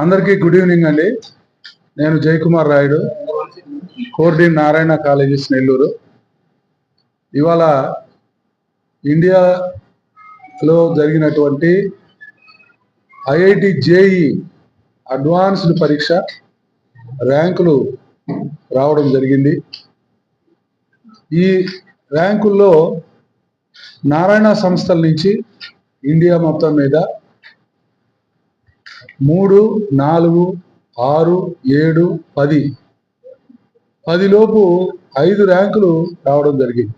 అందరికీ good evening అండి. నేను జయకుమార్ రాయుడు కోర్డి నారాయణ కాలేజెస్ నెల్లూరు ఇవాళ ఇండియాలో జరిగినటువంటి ఐఐటి జేఈ అడ్వాన్స్డ్ పరీక్ష ర్యాంకులు రావడం జరిగింది. ఈ ర్యాంకుల్లో నారాయణ సంస్థల నుంచి ఇండియా మొత్తం మీద మూడు నాలుగు ఆరు ఏడు పది. పదిలోపు ఐదు ర్యాంకులు రావడం జరిగింది.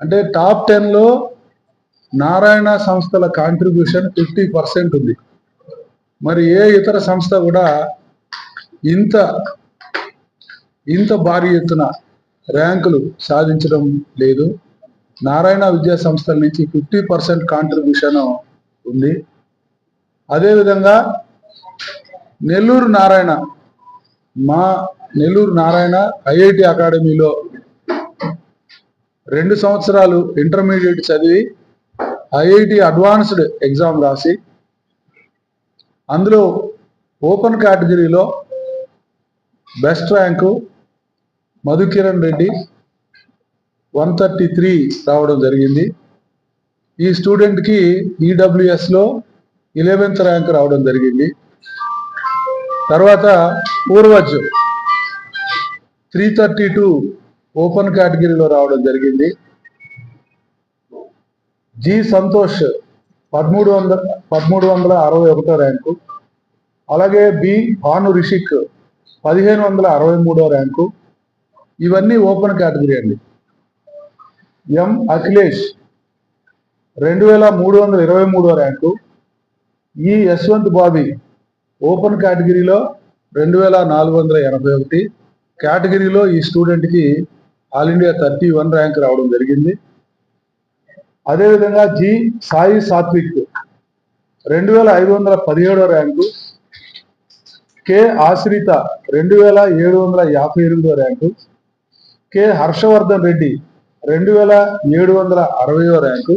అంటే టాప్ టెన్లో నారాయణ సంస్థల కాంట్రిబ్యూషన్ ఫిఫ్టీ పర్సెంట్ ఉంది. మరి ఏ ఇతర సంస్థ కూడా ఇంత ఇంత భారీ ఎత్తున ర్యాంకులు సాధించడం లేదు. నారాయణ విద్యా సంస్థల నుంచి ఫిఫ్టీ పర్సెంట్ కాంట్రిబ్యూషన్ ఉంది. అదేవిధంగా నెల్లూరు నారాయణ మా నెల్లూరు నారాయణ ఐఐటి అకాడమీలో రెండు సంవత్సరాలు ఇంటర్మీడియట్ చదివి ఐఐటి అడ్వాన్స్డ్ ఎగ్జామ్ రాసి అందులో ఓపెన్ కేటగిరీలో best rank Madhukiran Reddy one thirty three రావడం జరిగింది. ఈ స్టూడెంట్కి ఈడబ్ల్యూఎస్లో ఇలెవెన్త్ ర్యాంక్ రావడం జరిగింది. తర్వాత Purvaj three thirty two open కేటగిరీలో రావడం జరిగింది. జి సంతోష్ పదమూడు వందల పదమూడు వందల అరవై ఒకటో ర్యాంకు. అలాగే బి భాను రిషిక్ పదిహేను వందల అరవై మూడో ర్యాంకు. ఇవన్నీ ఓపెన్ కేటగిరీ అండి. ఎం అఖిలేష్ రెండు వేల మూడు వందల ఇరవై మూడో ర్యాంకు. ఈ యశ్వంత్ బాబీ ఓపెన్ కేటగిరీలో రెండు వేల నాలుగు వందల ఎనభై ఒకటి కేటగిరీలో ఈ స్టూడెంట్కి all India thirty one rank రావడం జరిగింది. అదేవిధంగా జి సాయి సాత్విక్ రెండు వేల ఐదు వందల పదిహేడో ర్యాంకు కె ఆశ్రిత రెండు వేల ఏడు వందల యాభై ఎనిమిదో ర్యాంకు కె హర్షవర్ధన్ రెడ్డి రెండు వేల ఏడు వందల అరవయో ర్యాంకు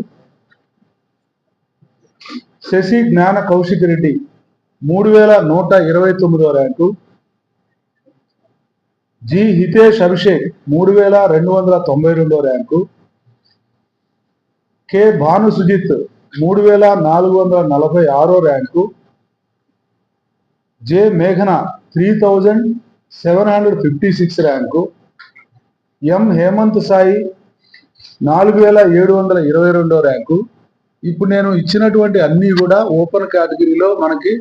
శశి జ్ఞాన కౌశిక్ రెడ్డి మూడు వేల నూట ఇరవై తొమ్మిదో ర్యాంకు. జి హితేష్ అభిషేక్ మూడు వేల రెండు వందల తొంభై రెండో ర్యాంకు. కె భాను సుజిత్ మూడు వేల నాలుగు వందల నలభై ఆరో ర్యాంకు. జె మేఘన three thousand seven hundred fifty six rank. M Hemanth Sai నాలుగు వేల ఏడు వందల ఇరవై రెండో ర్యాంకు. ఇప్పుడు నేను ఇచ్చినటువంటి అన్నీ కూడా ఓపెన్ కేటగిరీలో మనకి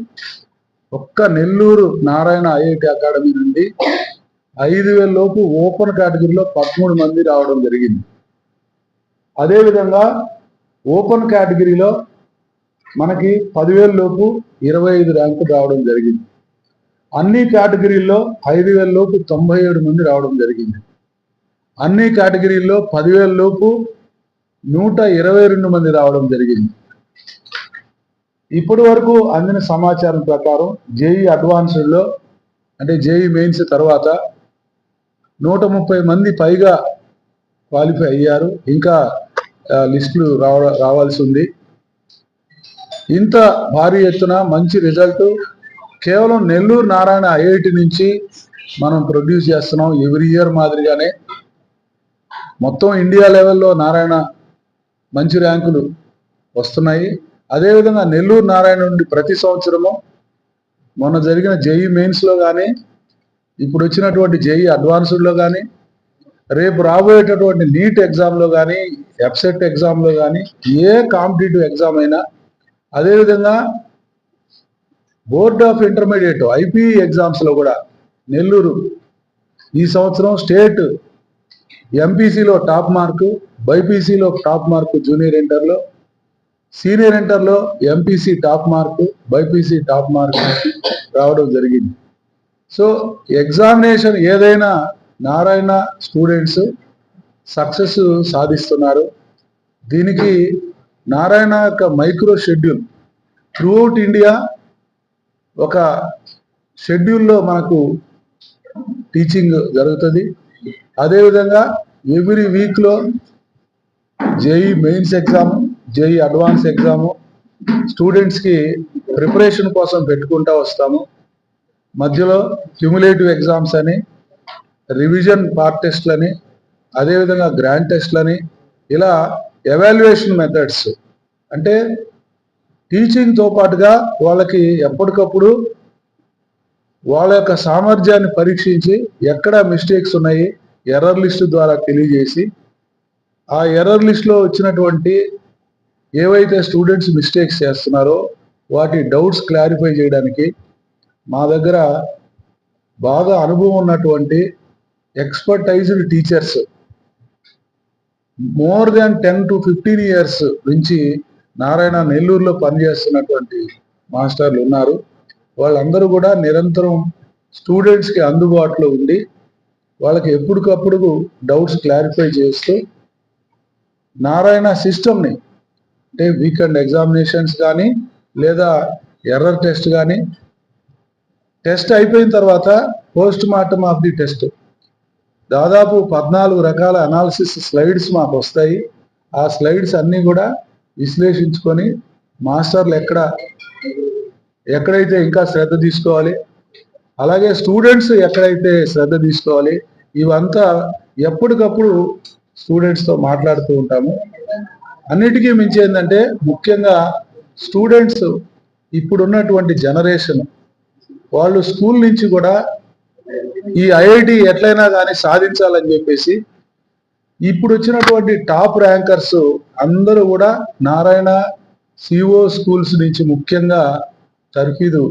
ఒక్క నెల్లూరు నారాయణ ఐఐటి అకాడమీ నుండి ఐదు వేల లోపు ఓపెన్ కేటగిరీలో పదమూడు మంది రావడం జరిగింది. అదేవిధంగా ఓపెన్ కేటగిరీలో మనకి పదివేల లోపు ఇరవై ఐదు ర్యాంకులు రావడం జరిగింది. అన్ని కేటగిరీల్లో ఐదు వేల లోపు తొంభై ఏడు మంది రావడం జరిగింది. అన్ని కేటగిరీల్లో పదివేల లోపు నూట ఇరవై రెండు మంది రావడం జరిగింది. ఇప్పటి వరకు అందిన సమాచారం ప్రకారం జేఈ అడ్వాన్స్డ్లో అంటే జేఈ మెయిన్స్ తర్వాత నూట ముప్పై మంది పైగా క్వాలిఫై అయ్యారు. ఇంకా లిస్టులు రావ రావాల్సి ఉంది. ఇంత భారీ ఎత్తున మంచి రిజల్ట్ కేవలం నెల్లూరు నారాయణ ఐఐటి నుంచి మనం ప్రొడ్యూస్ చేస్తున్నాం. ఎవ్రీ ఇయర్ మాదిరిగానే. మొత్తం ఇండియా లెవెల్లో నారాయణ మంచి ర్యాంకులు వస్తున్నాయి. అదేవిధంగా నెల్లూరు నారాయణ నుండి ప్రతి సంవత్సరము మొన్న జరిగిన జేఈ మెయిన్స్లో కానీ ఇప్పుడు వచ్చినటువంటి జేఈ అడ్వాన్స్డ్లో కానీ రేపు రాబోయేటటువంటి నీట్ ఎగ్జామ్లో కానీ ఎఫ్సెట్ ఎగ్జామ్లో కానీ ఏ కాంపిటేటివ్ ఎగ్జామ్ అయినా అదేవిధంగా బోర్డ్ ఆఫ్ ఇంటర్మీడియట్ ఐపీఈ ఎగ్జామ్స్లో కూడా నెల్లూరు ఈ సంవత్సరం స్టేట్ ఎంపీసీలో టాప్ మార్కు బైపీసీలో టాప్ మార్కు జూనియర్ ఇంటర్లో సీనియర్ ఇంటర్లో MPC top mark BPC top mark రావడం జరిగింది. సో ఎగ్జామినేషన్ ఏదైనా నారాయణ స్టూడెంట్స్ సక్సెస్ సాధిస్తున్నారు. దీనికి నారాయణ యొక్క మైక్రో షెడ్యూల్ త్రూఅవుట్ ఇండియా ఒక షెడ్యూల్లో మనకు టీచింగ్ జరుగుతుంది. అదేవిధంగా ఎవ్రీ వీక్లో JEE mains exam JEE advance exam స్టూడెంట్స్కి ప్రిపరేషన్ కోసం పెట్టుకుంటా వస్తాము. మధ్యలో క్యుములేటివ్ ఎగ్జామ్స్ అని రివిజన్ పార్ట్ టెస్ట్లని అదేవిధంగా గ్రాండ్ టెస్ట్లని ఇలా ఎవాల్యుయేషన్ మెథడ్స్ అంటే టీచింగ్తో పాటుగా వాళ్ళకి ఎప్పటికప్పుడు వాళ్ళ యొక్క సామర్థ్యాన్ని పరీక్షించి ఎక్కడ మిస్టేక్స్ ఉన్నాయి ఎర్రర్ లిస్ట్ ద్వారా తెలియజేసి ఆ ఎర్రర్ లిస్ట్లో వచ్చినటువంటి ఏవైతే స్టూడెంట్స్ మిస్టేక్స్ చేస్తున్నారో వాటి డౌట్స్ క్లారిఫై చేయడానికి మా దగ్గర బాగా అనుభవం ఉన్నటువంటి expertised teachers more than ten to fifteen years నుంచి నారాయణ నెల్లూరులో పనిచేస్తున్నటువంటి మాస్టర్లు ఉన్నారు. వాళ్ళందరూ కూడా నిరంతరం స్టూడెంట్స్కి అందుబాటులో ఉండి వాళ్ళకి ఎప్పటికప్పుడు డౌట్స్ క్లారిఫై చేస్తూ నారాయణ సిస్టమ్ని అంటే వీకెండ్ ఎగ్జామినేషన్స్ కానీ లేదా ఎర్రర్ టెస్ట్ కానీ టెస్ట్ అయిపోయిన తర్వాత post mortem of the test దాదాపు పద్నాలుగు రకాల అనాలిసిస్ స్లైడ్స్ మాకు వస్తాయి. ఆ స్లైడ్స్ అన్నీ కూడా విశ్లేషించుకొని మాస్టర్లు ఎక్కడ ఎక్కడైతే ఇంకా శ్రద్ధ తీసుకోవాలి అలాగే స్టూడెంట్స్ ఎక్కడైతే శ్రద్ధ తీసుకోవాలి ఇవంతా ఎప్పటికప్పుడు స్టూడెంట్స్తో మాట్లాడుతూ ఉంటాము. అన్నిటికీ మించి ఏంటంటే ముఖ్యంగా స్టూడెంట్స్ ఇప్పుడున్నటువంటి జనరేషన్ వాళ్ళు స్కూల్ నుంచి కూడా ఈ ఐఐటి ఎట్లయినా కానీ సాధించాలని చెప్పేసి ఇప్పుడు వచ్చినటువంటి టాప్ ర్యాంకర్స్ అందరూ కూడా నారాయణ సిఓ స్కూల్స్ నుంచి ముఖ్యంగా తర్ఫీదు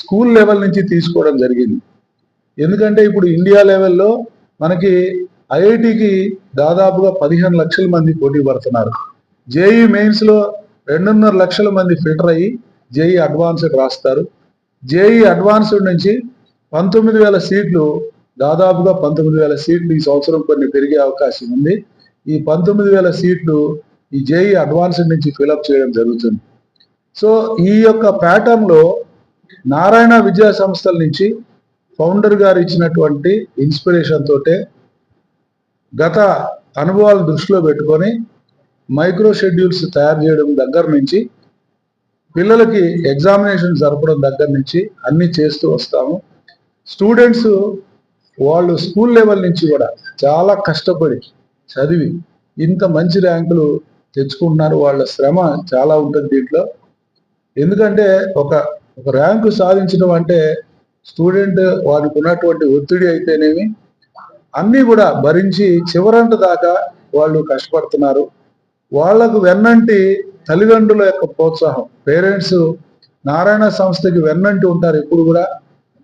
స్కూల్ లెవెల్ నుంచి తీసుకోవడం జరిగింది. ఎందుకంటే ఇప్పుడు ఇండియా లెవెల్లో మనకి ఐఐటికి దాదాపుగా పదిహేను లక్షల మంది పోటీ పడుతున్నారు. జేఈ మెయిన్స్లో రెండున్నర లక్షల మంది ఫిల్టర్ అయ్యి జేఈ అడ్వాన్స్డ్ రాస్తారు. జేఈ అడ్వాన్స్డ్ నుంచి పంతొమ్మిది వేల సీట్లు దాదాపుగా పంతొమ్మిది వేల సీట్లు ఈ సంవత్సరం కొన్ని పెరిగే అవకాశం ఉంది. ఈ పంతొమ్మిది వేల సీట్లు ఈ జేఈ అడ్వాన్స్డ్ నుంచి ఫిలప్ చేయడం జరుగుతుంది. సో ఈ యొక్క ప్యాటర్న్లో నారాయణ విద్యా సంస్థల నుంచి ఫౌండర్ గారు ఇచ్చినటువంటి ఇన్స్పిరేషన్ తోటే గత అనుభవాలు దృష్టిలో పెట్టుకొని మైక్రో షెడ్యూల్స్ తయారు చేయడం దగ్గర నుంచి పిల్లలకి ఎగ్జామినేషన్ జరపడం దగ్గర నుంచి అన్ని చేస్తూ వస్తాము. స్టూడెంట్స్ వాళ్ళు స్కూల్ లెవెల్ నుంచి కూడా చాలా కష్టపడి చదివి ఇంత మంచి ర్యాంకులు తెచ్చుకుంటున్నారు. వాళ్ళ శ్రమ చాలా ఉంటుంది దీంట్లో. ఎందుకంటే ఒక ఒక ర్యాంకు సాధించడం అంటే స్టూడెంట్ వారికి ఉన్నటువంటి ఒత్తిడి అయితేనేమి అన్నీ కూడా భరించి చివరంట దాకా వాళ్ళు కష్టపడుతున్నారు. వాళ్ళకు వెన్నంటి తల్లిదండ్రుల యొక్క ప్రోత్సాహం. పేరెంట్స్ నారాయణ సంస్థకి వెన్నంటి ఉంటారు ఎప్పుడు కూడా.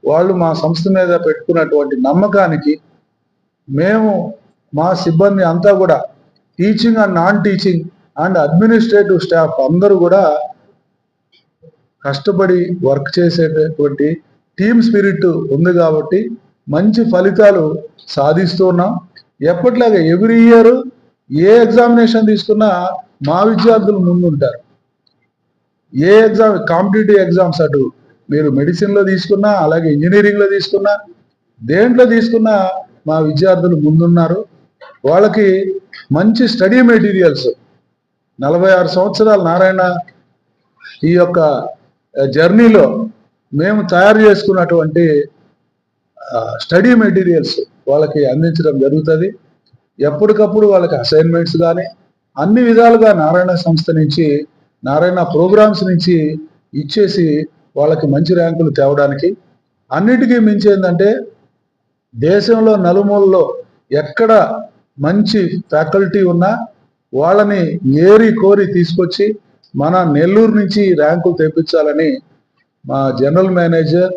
వాళ్ళు మా సంస్థ మీద పెట్టుకున్నటువంటి నమ్మకానికి మేము మా సిబ్బంది అంతా కూడా teaching and non teaching and administrative staff అందరూ కూడా కష్టపడి వర్క్ చేసేటటువంటి టీమ్ స్పిరిట్ ఉంది కాబట్టి మంచి ఫలితాలు సాధిస్తున్నాం. ఎప్పటిలాగా ఎవ్రీ ఇయర్ ఏ ఎగ్జామినేషన్ తీసుకున్నా మా విద్యార్థులు ముందుంటారు. ఏ ఎగ్జామ్ కాంపిటేటివ్ ఎగ్జామ్స్ అటు మీరు మెడిసిన్లో తీసుకున్నా అలాగే ఇంజనీరింగ్లో తీసుకున్నా దేంట్లో తీసుకున్నా మా విద్యార్థులు ముందున్నారు. వాళ్ళకి మంచి స్టడీ మెటీరియల్స్. నలభై ఆరు సంవత్సరాల నారాయణ ఈ యొక్క జర్నీలో మేము తయారు చేసుకున్నటువంటి స్టడీ మెటీరియల్స్ వాళ్ళకి అందించడం జరుగుతుంది. ఎప్పటికప్పుడు వాళ్ళకి అసైన్మెంట్స్ కానీ అన్ని విధాలుగా నారాయణ సంస్థ నుంచి నారాయణ ప్రోగ్రామ్స్ నుంచి ఇచ్చేసి వాళ్ళకి మంచి ర్యాంకులు తేవడానికి. అన్నిటికీ మించి ఏంటంటే దేశంలో నలుమూలలో ఎక్కడ మంచి ఫ్యాకల్టీ ఉన్నా వాళ్ళని ఏరి కోరి తీసుకొచ్చి మన నెల్లూరు నుంచి ర్యాంకులు తెప్పించాలని మా జనరల్ మేనేజర్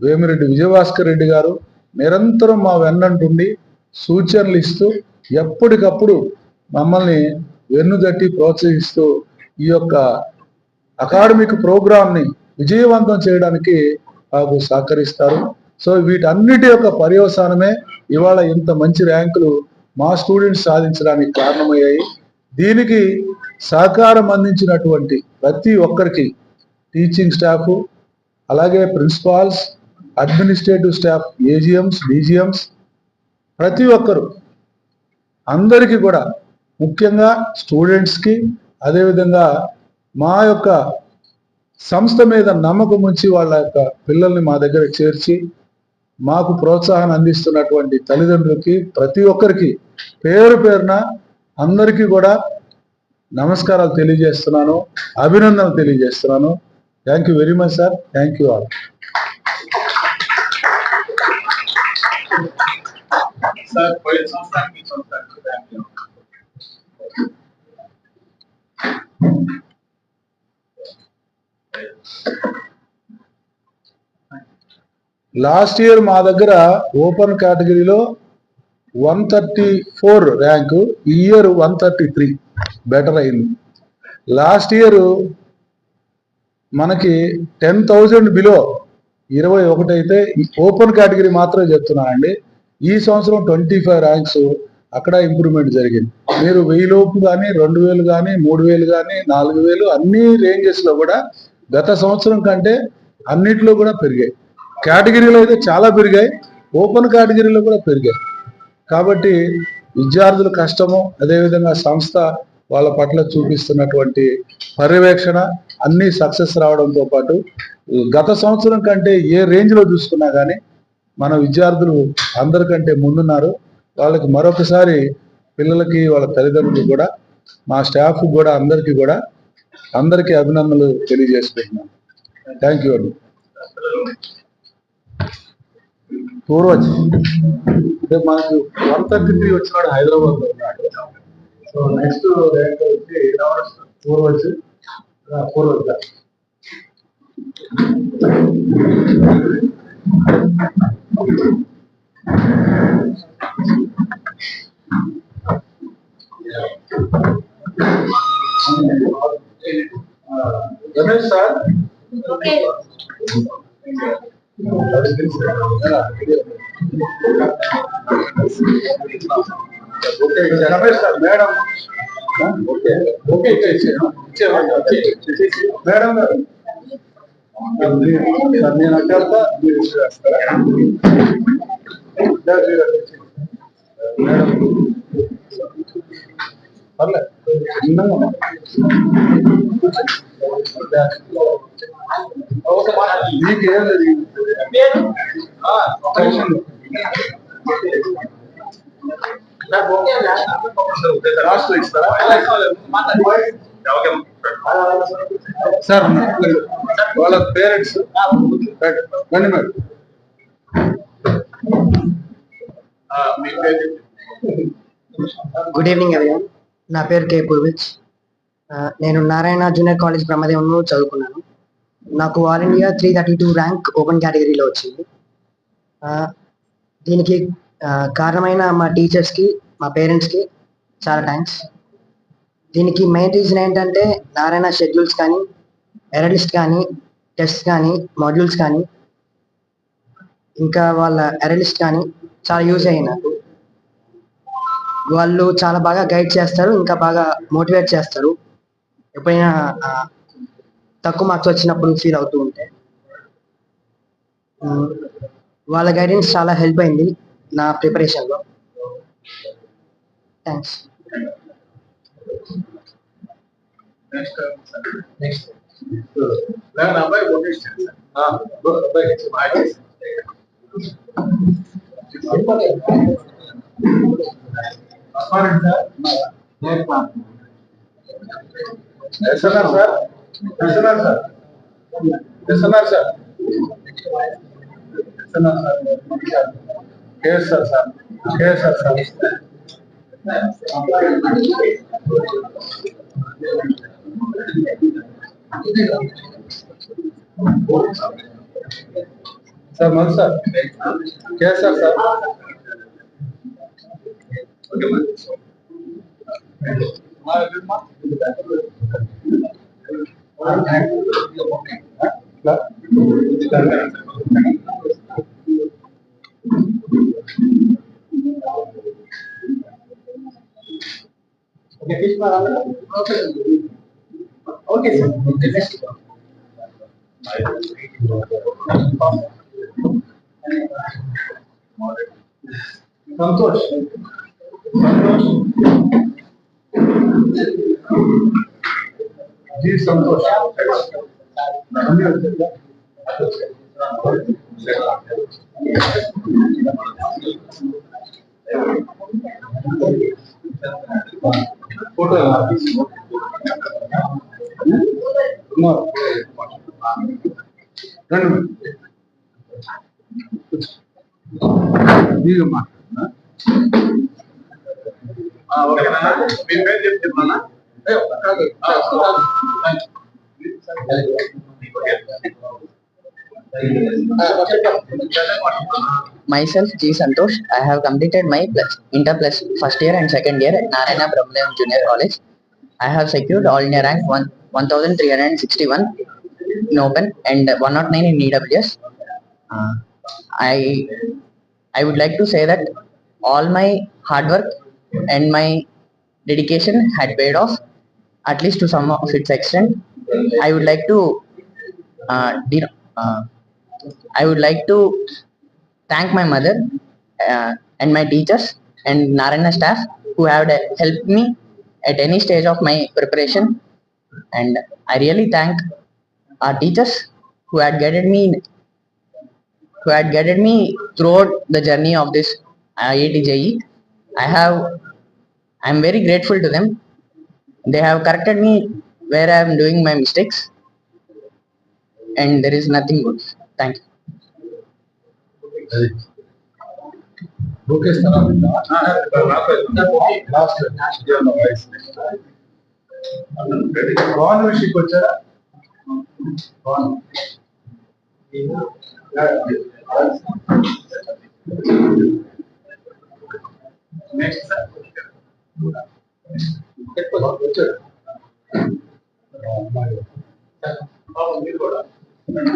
వేమిరెడ్డి విజయభాస్కర్ రెడ్డి గారు నిరంతరం మా వెన్నంటుండి సూచనలు ఇస్తూ ఎప్పటికప్పుడు మమ్మల్ని వెన్నుదట్టి ప్రోత్సహిస్తూ ఈ యొక్క అకాడమిక్ ప్రోగ్రామ్ని విజయవంతం చేయడానికి మాకు సహకరిస్తారు. సో వీటన్నిటి యొక్క పర్యవసానమే ఇవాళ ఇంత మంచి ర్యాంకులు మా స్టూడెంట్స్ సాధించడానికి కారణమయ్యాయి. దీనికి సహకారం అందించినటువంటి ప్రతి ఒక్కరికి టీచింగ్ స్టాఫ్ అలాగే principals administrative staff AGMs DGMs ప్రతి ఒక్కరు అందరికీ కూడా ముఖ్యంగా స్టూడెంట్స్కి అదేవిధంగా మా యొక్క సంస్థ మీద నమ్మకం ఉంచి వాళ్ళ యొక్క పిల్లల్ని మా దగ్గర చేర్చి మాకు ప్రోత్సాహాన్ని అందిస్తున్నటువంటి తల్లిదండ్రులకి ప్రతి ఒక్కరికి పేరు పేరున అందరికీ కూడా నమస్కారాలు తెలియజేస్తున్నాను అభినందనలు తెలియజేస్తున్నాను. Thank you very much sir thank you all last year మా దగ్గర ఓపెన్ కేటగిరీలో వన్ థర్టీ ఫోర్ ర్యాంకు ఈ year one thirty three better అయింది. లాస్ట్ ఇయర్ మనకి టెన్ థౌజండ్ బిలో ఇరవై ఒకటి అయితే ఓపెన్ కేటగిరీ మాత్రమే చెప్తున్నానండి. ఈ సంవత్సరం ట్వంటీ ఫైవ్ ర్యాంక్స్ అక్కడ ఇంప్రూవ్మెంట్ జరిగింది. మీరు వెయ్యిలోపు కానీ రెండు వేలు కానీ మూడు వేలు కానీ నాలుగు వేలు అన్ని రేంజెస్లో కూడా గత సంవత్సరం కంటే అన్నిట్లో కూడా పెరిగాయి. కేటగిరీలో అయితే చాలా పెరిగాయి. ఓపెన్ కేటగిరీలో కూడా పెరిగాయి. కాబట్టి విద్యార్థుల కష్టము అదేవిధంగా సంస్థ వాళ్ళ పట్ల చూపిస్తున్నటువంటి పర్యవేక్షణ అన్ని సక్సెస్ రావడంతో పాటు గత సంవత్సరం కంటే ఏ రేంజ్లో చూసుకున్నా కానీ మన విద్యార్థులు అందరికంటే ముందున్నారు. వాళ్ళకి మరొకసారి పిల్లలకి వాళ్ళ తల్లిదండ్రులకు కూడా మా స్టాఫ్ కూడా అందరికీ కూడా అందరికీ అభినందనలు తెలియజేసుకుంటున్నాను. థ్యాంక్ యూ అండి. పూర్వజ్ అంటే మనకు వన్ థర్టీ త్రీ వచ్చినాడు హైదరాబాద్లో ఉన్నాడు. సో నెక్స్ట్ ర్యాంక్ వచ్చి పూర్వజ్ ఆ, Ramesh sir? Okay Ramesh sir madam okay okay ఇక్కడ ఇచ్చేయను. ఇచ్చేయమని ఇచ్చేసి మేడం గారు సార్ నేను అడ్డాక మీరు చేస్తారా మీరు అక్కడ ఇచ్చేయండి. మేడం పర్లేదు చిన్నగా ఉన్నా. మీకేం లేదు ఆ, టెన్షన్ లేదు. లాస్ట్లో ఇస్తారా సార్ వాళ్ళ పేరెంట్స్ రండి మేడం మీ పేరు గుడ్ ఈవినింగ్ ఎవరివన్ నా పేరు కే. పూర్విచ్ నేను నారాయణ జూనియర్ కాలేజ్ బ్రహ్మదేవంలో చదువుకున్నాను. నాకు all India three thirty two rank open కేటగిరీలో వచ్చింది. దీనికి కారణమైన మా టీచర్స్కి మా పేరెంట్స్కి చాలా థ్యాంక్స్ దీనికి మెయిన్ రీజన్ ఏంటంటే నారాయణ షెడ్యూల్స్ కానీ ఎరలిస్ట్ కానీ టెస్ట్ కానీ మాడ్యూల్స్ కానీ ఇంకా వాళ్ళ ఎరలిస్ట్ కానీ చాలా యూజ్ అయ్యాయి నాకు వాళ్ళు చాలా బాగా గైడ్ చేస్తారు ఇంకా బాగా మోటివేట్ చేస్తారు. ఎప్పుడైనా తక్కువ మార్క్స్ వచ్చినప్పుడు ఫీల్ అవుతూ ఉంటే. వాళ్ళ గైడెన్స్ చాలా హెల్ప్ అయింది నా ప్రిపరేషన్లో థ్యాంక్స్ నెక్స్ట్ అబ్బాయి కొట్టేసాను సార్ అబ్బాయి బాగా SNR sir SNR sir SNR sir SNR sir KSR sir KSR sir sir Madhu sir KSR sir okay sir Santosh Santosh ji Santosh photo రండి Myself, G. Santosh. I have completed my plus, inter plus first year and second year at Narayana Brahmadevan Junior College. I have secured all India rank one, 1361 in Open and 109 in EWS. Uh, I I would like to say that all my hard work and my dedication had paid off, at least to some of its extent. I would like to uh, de- uh, I would like to thank my mother uh, and my teachers and Narayana staff who have helped me at any stage of my preparation. And I really thank our teachers who had guided me who had guided me throughout the journey of this IIT. I have I am very grateful to them. They have corrected me where I am doing my mistakes and there is nothing good. Thank you. ఓకేస్తారా last Bhavan విషయకి వచ్చారా next వచ్చారు మీరు కూడా good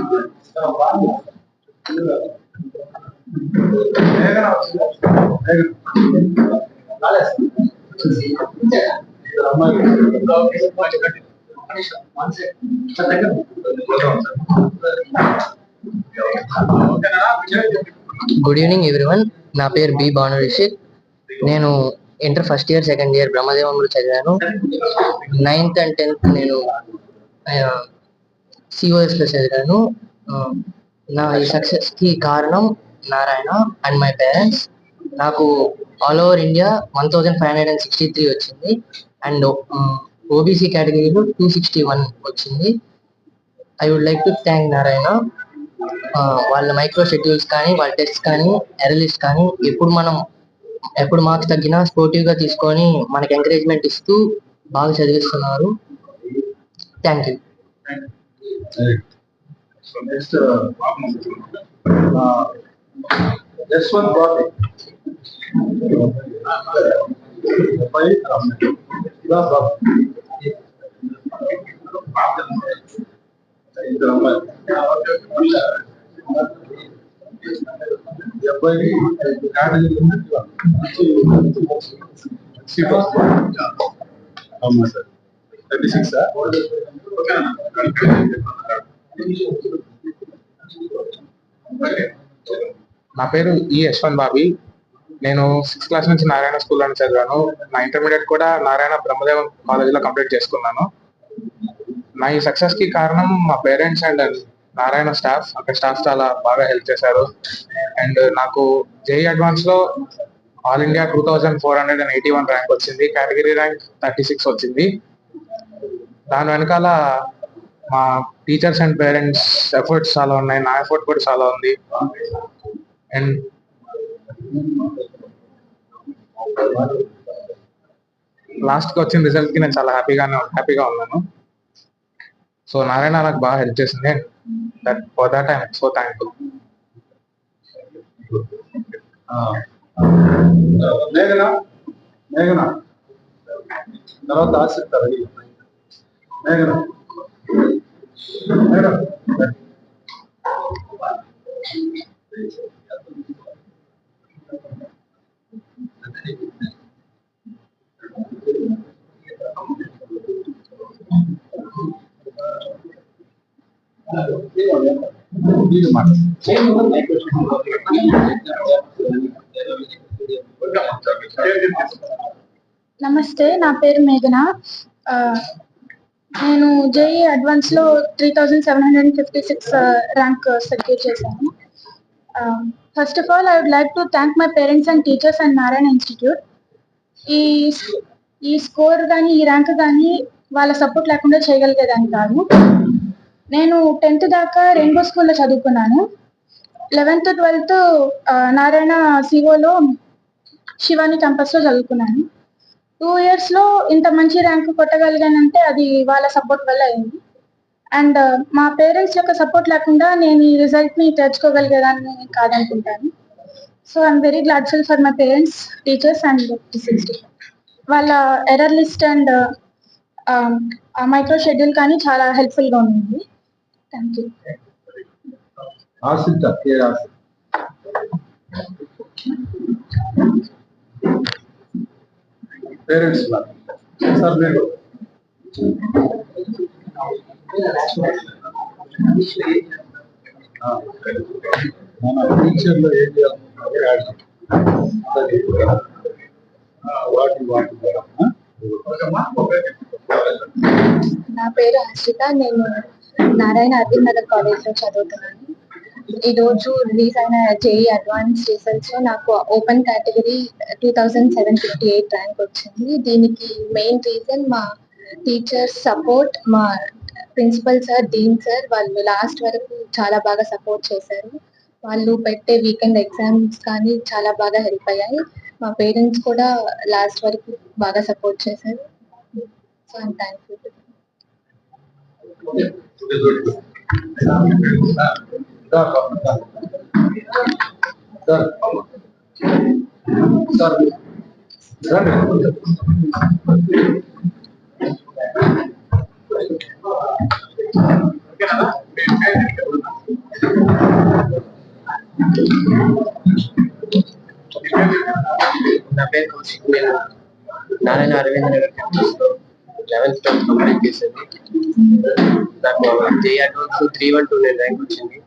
evening everyone. నా పేరు B Bhanurishith నేను inter first year second year బ్రహ్మదేవంలో చదివాను. నైన్త్ అండ్ టెన్త్ నేను సిఓఎస్లో చదివాను నా ఈ సక్సెస్కి కారణం నారాయణ అండ్ మై పేరెంట్స్ నాకు all over India one thousand five hundred and sixty three వచ్చింది అండ్ ఓబీసీ కేటగిరీలో టూ సిక్స్టీ వన్ వచ్చింది. I would like to thank Narayana. వాళ్ళ మైక్రో షెడ్యూల్స్ కానీ వాళ్ళ టెస్ట్ కానీ ఎరలిస్ట్ కానీ ఎప్పుడు మనం ఎప్పుడు మార్క్స్ తగ్గినా స్పోర్టివ్గా తీసుకొని మనకి ఎంకరేజ్మెంట్ ఇస్తూ బాగా చదివిస్తున్నారు. Thank you so next S one body పై ఇలా బాబు ఇద్దరు అమ్మాయిలు ఈ అబ్బాయికి కేటగిరీ అవునా సార్ థర్టీ సిక్స్ నా పేరు ఈ యశ్వంత్ బాబి. నేను సిక్స్త్ క్లాస్ నుంచి నారాయణ స్కూల్లోనే చదివాను. నా ఇంటర్మీడియట్ కూడా నారాయణ బ్రహ్మదేవం కాలేజీలో కంప్లీట్ చేసుకున్నాను. నా ఈ సక్సెస్కి కారణం మా పేరెంట్స్ అండ్ నారాయణ స్టాఫ్ అక్కడ స్టాఫ్ చాలా బాగా హెల్ప్ చేశారు. అండ్ నాకు JEE అడ్వాన్స్లో all India two thousand four hundred and eighty one rank వచ్చింది. కేటగిరీ ర్యాంక్ థర్టీ సిక్స్ వచ్చింది. దాని వెనకాల మా టీచర్స్ అండ్ పేరెంట్స్ ఎఫర్ట్స్ చాలా ఉన్నాయి. నా ఎఫర్ట్ కూడా చాలా ఉంది. అండ్ లాస్ట్కి వచ్చిన రిజల్ట్కి నేను చాలా హ్యాపీగానే హ్యాపీగా ఉన్నాను. సో నారాయణ నాకు బాగా హెల్ప్ చేసింది. That for that I'm so thankful మేఘన మేఘన. తర్వాత ఆశిస్తారు మేఘన మేడం ఇది మాట పేరు చెప్పి నమస్తే నా పేరు మేఘన ఆ, నేను JEE అడ్వాన్స్లో three thousand seven hundred fifty six rank secure చేశాను. First of all I would like to thank my parents and teachers and Narayana institute ఈ ఈ స్కోర్ కానీ ఈ ర్యాంక్ కానీ వాళ్ళ సపోర్ట్ లేకుండా చేయగలిగేదాన్ని కాదు. నేను టెన్త్ దాకా రెయిన్బో స్కూల్లో చదువుకున్నాను. లెవెన్త్ ట్వెల్త్ నారాయణ సిఓలో శివాని క్యాంపస్లో చదువుకున్నాను. టూ ఇయర్స్లో ఇంత మంచి ర్యాంక్ కొట్టగలిగానంటే అది వాళ్ళ సపోర్ట్ వల్ల అయింది. అండ్ uh, మా పేరెంట్స్ యొక్క సపోర్ట్ లేకుండా నేను ఈ రిజల్ట్ని తెచ్చుకోగలిగేదాన్ని కాదనుకుంటాను. So I'm very gladful for my parents teachers and వాళ్ళ error list and micro schedule కానీ చాలా హెల్ప్ఫుల్గా ఉంది. Thank you Asitha Asitha parents sir మీరు. మన ఫ్యూచర్లో ఏం చేయాలనుకుంటున్నారు? వాటి వాటి నా పేరు హర్షిత నేను నారాయణ అరవింద్ నగర్ కాలేజ్లో చదువుతున్నాను. ఈ రోజు రిలీజ్ అయిన జేఈ అడ్వాన్స్ రిజల్ట్స్లో నాకు open category two thousand seven fifty eight rank వచ్చింది. దీనికి మెయిన్ రీజన్ మా టీచర్స్ సపోర్ట్ మా ప్రిన్సిపల్ సార్ డీన్ సార్ వాళ్ళు లాస్ట్ వరకు చాలా బాగా సపోర్ట్ చేశారు. వాళ్ళు పెట్టే వీకెండ్ ఎగ్జామ్స్ కానీ చాలా బాగా హెల్ప్ అయ్యాయి. మా పేరెంట్స్ కూడా లాస్ట్ వరకు బాగా సపోర్ట్ చేశారు. సో ఐమ్ థ్యాంక్ఫుల్ దా, సార్ సార్ నా పేరు కౌశిక్ నేను Narayana Aravind Nagar campus eleventh twelfth complete చేసింది. నాకు J advance three one two nine rank వచ్చింది.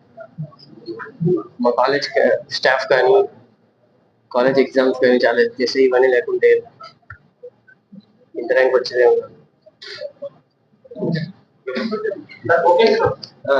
మా కాలేజ్ స్టాఫ్ కానీ కాలేజ్ ఎగ్జామ్స్ కానీ చాలా హెల్ప్ చేసి ఇవన్నీ లేకుంటే ఇంత ర్యాంక్ వచ్చేదే ఆ.